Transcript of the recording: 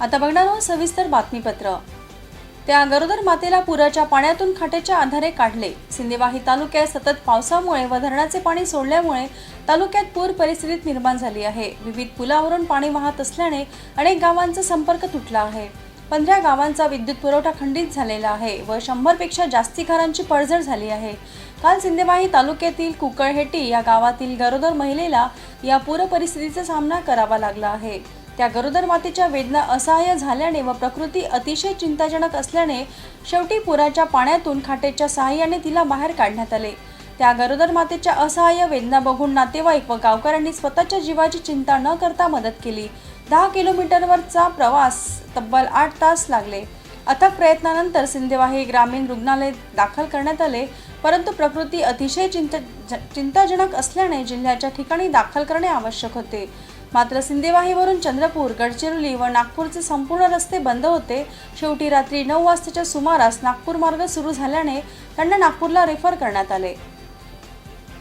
आता बघणार आहोत सविस्तर बातमीपत्र. त्या गरोदर मातेला पुराच्या पाण्यातून खाटेच्या आधारे काढले. सिंदेवाही तालुक्यात सतत पावसामुळे व धरणाचे पाणी सोडल्यामुळे तालुक्यात पूर परिस्थितीत निर्माण झाली आहे. विविध पुलावरून पाणी वाहत असल्याने अनेक गावांचा संपर्क तुटला आहे. पंधरा गावांचा विद्युत पुरवठा खंडित झालेला आहे व शंभरपेक्षा जास्ती घरांची पडझड झाली आहे. काल सिंदेवाही तालुक्यातील कुकळहेटी या गावातील गरोदर महिलेला या पूर परिस्थितीचा सामना करावा लागला आहे. त्या गरोदर मातेच्या वेदना असहाय्य झाल्याने व प्रकृती अतिशय चिंताजनक असल्याने शेवटी पुराच्या पाण्यातून खाटेच्या सहाय्याने तिला बाहेर काढण्यात आले. त्या गरोदर मातेच्या असहाय्य वेदना बघून नातेवाईक व गावकऱ्यांनी स्वतःच्या जीवाची चिंता न करता मदत केली. दहा किलोमीटरवरचा प्रवास तब्बल आठ तास लागले. अथक प्रयत्नानंतर सिंदेवाही ग्रामीण रुग्णालय दाखल करण्यात आले. परंतु प्रकृती अतिशय चिंता चिंताजनक असल्याने जिल्ह्याच्या ठिकाणी दाखल करणे आवश्यक होते. मात्र सिंदेवाहीवरून चंद्रपूर गडचिरोली व नागपूरचे संपूर्ण रस्ते बंद होते. शेवटी रात्री नऊ वाजताच्या सुमारास नागपूर मार्ग सुरू झाल्याने त्यांना नागपूरला रेफर करण्यात आले.